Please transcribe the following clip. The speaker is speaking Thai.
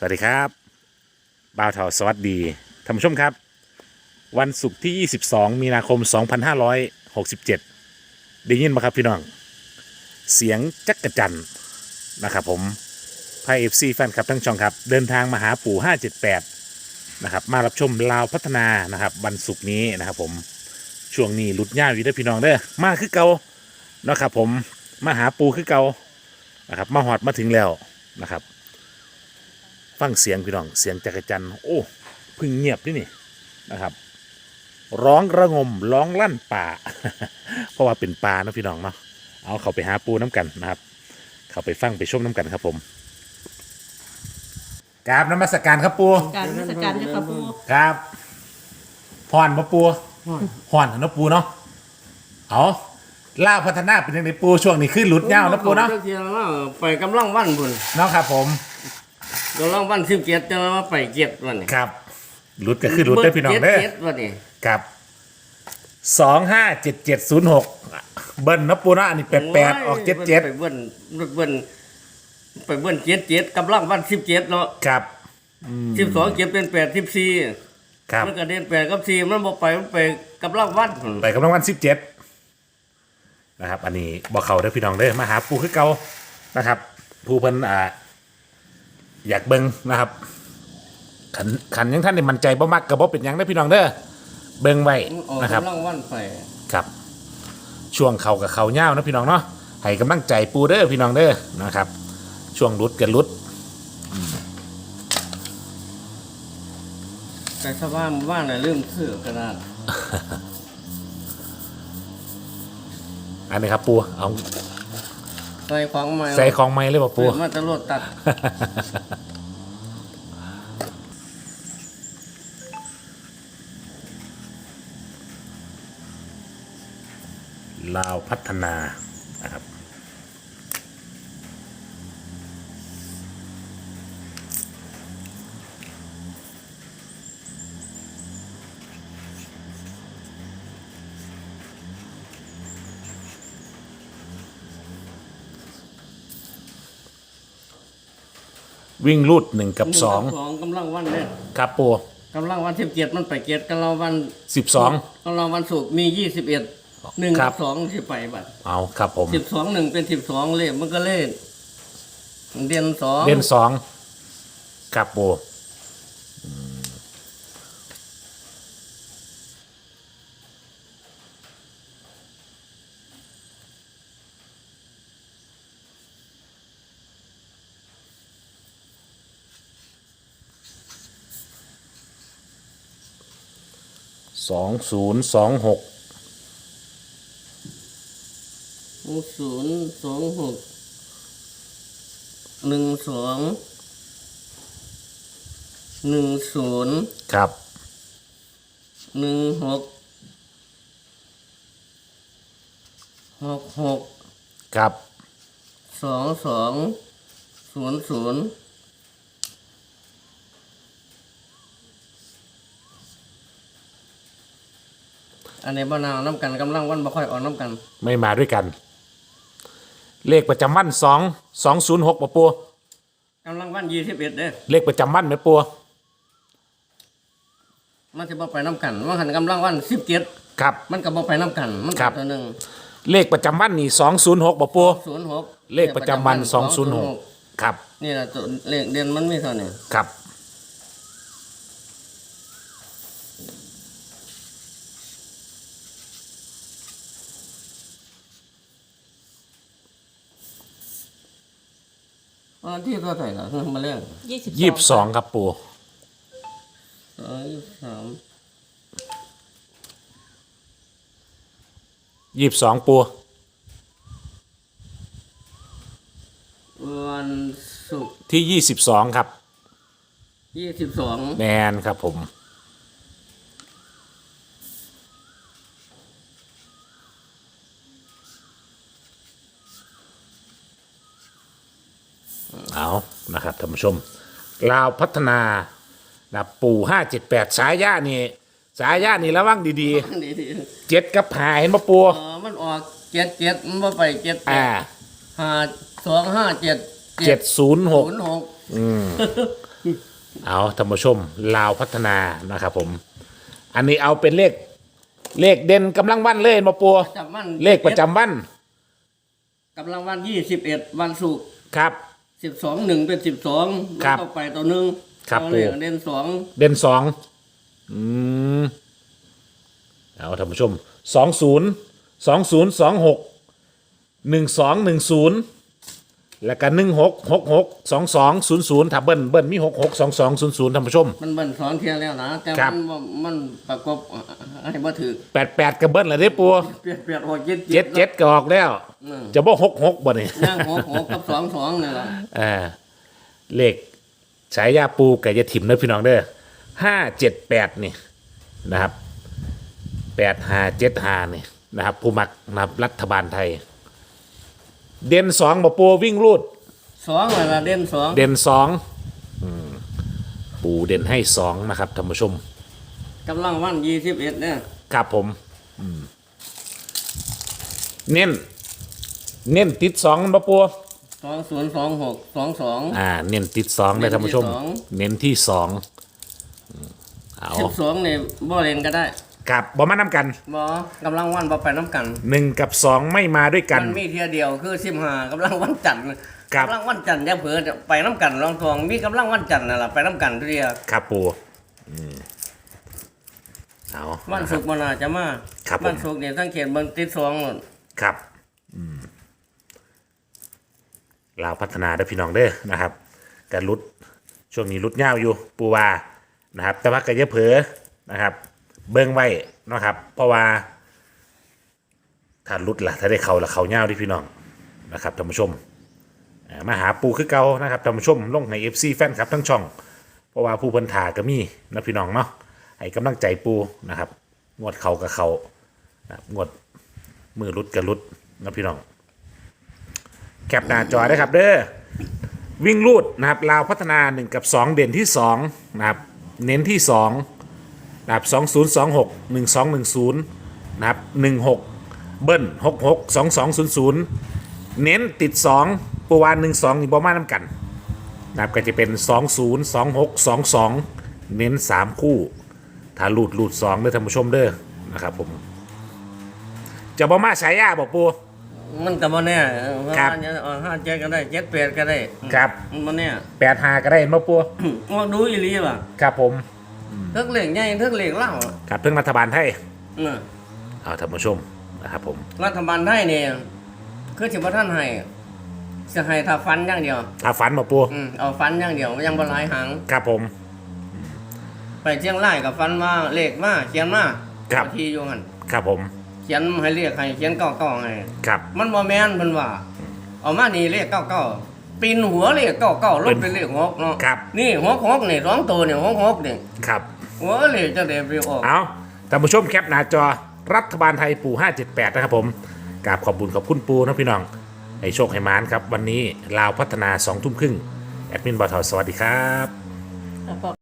สวัสดีครับบ่าวเทาสวัสดีท่านผู้ชมครับ วันศุกร์ที่ 22 มีนาคม 2567 ได้ยินไหมครับพี่น้อง เสียงจักกะจันนะครับผมไพเอฟซีแฟนคลับทั้งช่องครับ เดินทางมาหาปู่ 578 นะครับ มารับชมลาวพัฒนานะครับ วันศุกร์นี้นะครับผมช่วงนี้หลุดย่าอยู่ด้พี่น้องเด้อมาคือเก่านะครับผมมาหาปูคือเก่านะครับมาหอดมาถึงแล้วนะครับ ฟังเสียงพี่น้องเสียงจักรจันทร์โอ้เพึ่งเงียบนี่นี่นะครับ ร้องระงมร้องลั่นป่า เพราะว่าเป็นป่าเนาะพี่น้องเนาะเอาเขาไปหาปูน้ำกันนะครับเขาไปฟังไปชมน้ำกันครับผมกราบนมัสการครับปูการราชการเจ้าค่ะปูครับพรมาปูพรเนาะปูเนาะเอาล่าวพัฒนาเป็นยังไงปูช่วงนี้ขึ้นหลุดเงาเนาะปูเนาะ เที่ยวว่าไปกำลังวันพุ่นเนาะครับผม กำลังวันสิบเจ็ดจะว่าไปเจ็ดวันนี้ครับหลุดก็คือหลุดได้อพี่น้องเด้อเจ็ดวันนี้ครับสองห้าเจ็ดเจ็ดศูนย์หกเบิ้ลนะปูนะอันนี้แปดแปดออกเจ็ดเจ็ดไปเบิ้ลเบิ้ลไปเบิ้ลเจ็ดเจ็ดกำลังวันสิบเจ็ดเนาะครับสิบสองเจ็ดเป็นแปดสิบสี่ครับมันก็เด่นแปดกับสี่มันบอกไปมันไปกำลังวันพุ่นไปกำลังวันสิบเจ็ดนะครับ อันนี้บอกเขาเด้อพี่น้องเด้อมาหาปูคือเก่านะครับ ผู้เพิ่นอ่า อยากเบิ่งนะครับขันขันยังท่านได้มั่นใจบ่มักกับบ่เป็นหยังเด้อพี่น้องเด้อเบิ่งไว้มันออกนะครับ กำลังวันไปครับ ช่วงเขากับเขาเง่าวนะพี่น้องเนาะให้กำลังใจปูเด้อพี่น้องเด้อนะครับ ช่วงรุดกันรุดแต่ชาวบ้านว่านน่ะเริ่มซื้อกระดาษอันนี้ครับปูเอา ใส่ของใหม่ใส่ของไม้เลยป่ะปูเปิดมาตลอดตัดลาวพัฒนานะครับ วิ่งรูดหนึ่งกับสองสองกำลังวันเนี่ยครับปูกำลังวันสิบเจ็ดมันไปเจ็ดกำลังวันสิบสองกำลังวันศุกร์มียี่สิบเอ็ดหนึ่งครักับบสองที่ไปบัตรเอาครับผมสิบสองหนึ่งเป็นสิบสองเลขมันก็เลขเดือนสองเล่นสองครับปู สองศูนย์สองหกศูนย์สองหกหนึ่งสองหนึ่งศูนย์ครับหนึ่งหกหกหกครับสองสองศูนย์ศูนย์ อันนี้บ้านาวน้ำกันกำลังวันบ่ค่อยออกน้ำกัน ไม่มาด้วยกัน เลขประจำวันสองสองศูนย์หกปะปูกำลังวันยี่สิบเอ็ดเด้อเลขประจำวันไหมปูมันจะบ่ไปน้ำกันมันหันกำลังวันสิบเจ็ดครับ มันก็บ่ไปน้ำกัน มันครับตัวหนึ่งเลขประจำวันนี่สองศูนย์หกปะปูศูนย์หกเลขประจำวันสองศูนย์หกครับ นี่แหละตัวเลขเดือนมันมีเท่านี้ครับ วันที่เท่าไหร่ล่ะมาเรื่องยี่สิบยี่สิบสองครับปูสองยี่สิบสามยี่สิบสองปูวันศุกร์ที่ยี่สิบสองครับยี่สิบสองแมนครับผม เอานะครับ ท่านผู้ชม ลาวพัฒนานะปู่ห้าเจ็ดแปดสายย่านี่ สายย่านี่ระวังดีดีดีๆเจ็ดกับหาเห็นปะปูๆอ๋อมันออกเจ็ดเจ็ดมันบ่ไปเจ็ดอ่าห้าสองห้าเจ็ดเจ็ดศูนย์หก ศูนย์หกเอาท่านผู้ชมลาวพัฒนานะครับผม อันนี้เอาเป็นเลข เลขเด่นกำลังวันเลยมาปัวจำวันเลขประจำวันกำลังวันยี่สิบเอ็ดวันศุกร์ครับ สิบสองหนึ่งเป็นสิบสองครับต่อไปตัวหนึ่งครับเอาเลขปู่ เด่นสองเด่นสองอืมเอาท่านผู้ชมสองศูนย์สองศูนย์สองหกหนึ่งสองหนึ่งศูนย์ แล้วก็หนึ่งหกหกหกสองสองศูนย์ศูนย์ถ้าเบิ้ลเบิ้ลมีหกหกสองสองศูนย์ศูนย์ท่านผู้ชม มันเบิ่นสองเทียแล้วนะแต่ครับ มันบ่มันประกบให้บ่ถือแปดแปดกับเบิ้ลอะไรได้ปัวเปลี่ยนเปลี่ยนหกเจ็ดเจ็ดเจ็ดก็ออกแล้ว อืมจะบอกหกหกบ่เนี่ยย่างหกหกกับสองสองนี่แหละอ่าเลขฉายาปูกับยาถิ่มเด้อพี่น้องเด้อห้าเจ็ดแปดนี่นะครับแปดห้าเจ็ดห้านี่นะครับ ผู้มักนะครับรัฐบาลไทย เด่นสองบ่ปูวิ่งรูด สองนั่นละเด่นสองเด่นสองอืมปูเด่นให้สองนะครับท่านผู้ชมกำลังวันยี่สิบเอ็ดเนี่ยครับผมอืมเน้น เน้นติดสองบ่ปูสองศูนย์สองหกสองสอง อ่า เน้นติดสองเลยท่านผู้ชม เน้นที่สองเน้นที่สองอืมเอา สิบสองนี่บ่เล่นก็ได้ ครับบ่มาน้ำกันบ่กำลังวันบ่ไปน้ำกัน หนึ่งกับสองไม่มาด้วยกัน มันมีเทียเดียวคือสิบห้ากำลังวันจันทร์ครับ กำลังวันจันทร์อย่าเผื่อจะไปน้ำกันลองทองมีกำลังวันจันทร์นั่นแหละไปน้ำกันเรียครับปูอืมเอาวันศุกร์มันอาจจะมาครับผมวันศุกร์เนี่ยสังเกตเบิ่งติดสองนั่นครับอืมลาวพัฒนาเด้อพี่น้องเด้อนะครับการลุดช่วงนี้ลุดยาวอยู่ปูว่านะครับ แต่ว่าก็อย่าเผลอนะครับ เบิ่งไว้นะครับ เพราะว่าถ้าลุดล่ะถ้าได้เขาละเขายาวดิพี่น้องนะครับท่านผู้ชมมาหาปูคือเก่านะครับท่านผู้ชมลงใน FC แฟนครับทั้งช่อง เพราะว่าผู้พันถาก็มีนะพี่น้องเนาะให้กำลังใจปูนะครับงวดเขากับเขานะงวดมือรุดกับรุดนะพี่น้อง แคปหน้าจอได้ครับเด้อวิ่งรูดนะครับลาวพัฒนา 1 กับ 2 เด่นที่2นะครับเน้นที่ 2 นะครับ2026 1210นะครับ16เบิ้ล66 2200เน้นติด2ปูวาน12นี่บอมาน้ำกันนะครับก็จะเป็น20 26 22เน้น3คู่ ถ้าหลุดหลุด2เด้อท่านผู้ชมเด้อนะครับผม จะบอมาฉายาบอกปู มันก็บ่แน่เออครับว่าจะเอาห้าเจ็ดก็ได้เจ็ดแปดก็ได้ครับมันบ่แน่แปดหาก็ได้เห็นบ่ปู ว่าดูอีหลีว่ะ ครับผม เทิกเหล็กใหญ่เทิกเหล็กเล่าอะครับเพิ่งรัฐบาลไทยน่ะเอาท่านผู้ชมนะครับผม รัฐบาลไทยเนี่ยคือสิบ่ท่านให้จะให้ถ้าฟันอย่างเดียวถ้าฝันบ่ปูอืมเอาฟันอย่างเดียวยังบ่หลายหางครับผม ไปเชียงรายกับฟันมาเลขมาเขียนมาครับเอาที่อยู่หั่นครับผม เขียนให้เลขให้เขียนเก้าเก้าให้ครับ มันบ่แม่นเพิ่นว่า เอามานี่เลขเก้าเก้า ปีนหัวเลขเก้าเก้าลบเป็นเลขหกเนาะครับ นี่หกหกนี่สองตัวนี่หกหกนี่ครับ หัวเลขจะได้ไปออกเอาท่านผู้ชมแคปหน้าจอรัฐบาลไทยปู่578 นะครับผมกราบขอบบุญขอบคุณปูนะพี่น้องให้โชคให้มานครับ วันนี้ลาวพัฒนา2ทุ่มครึ่งแอดมินบอทอสวัสดีครับ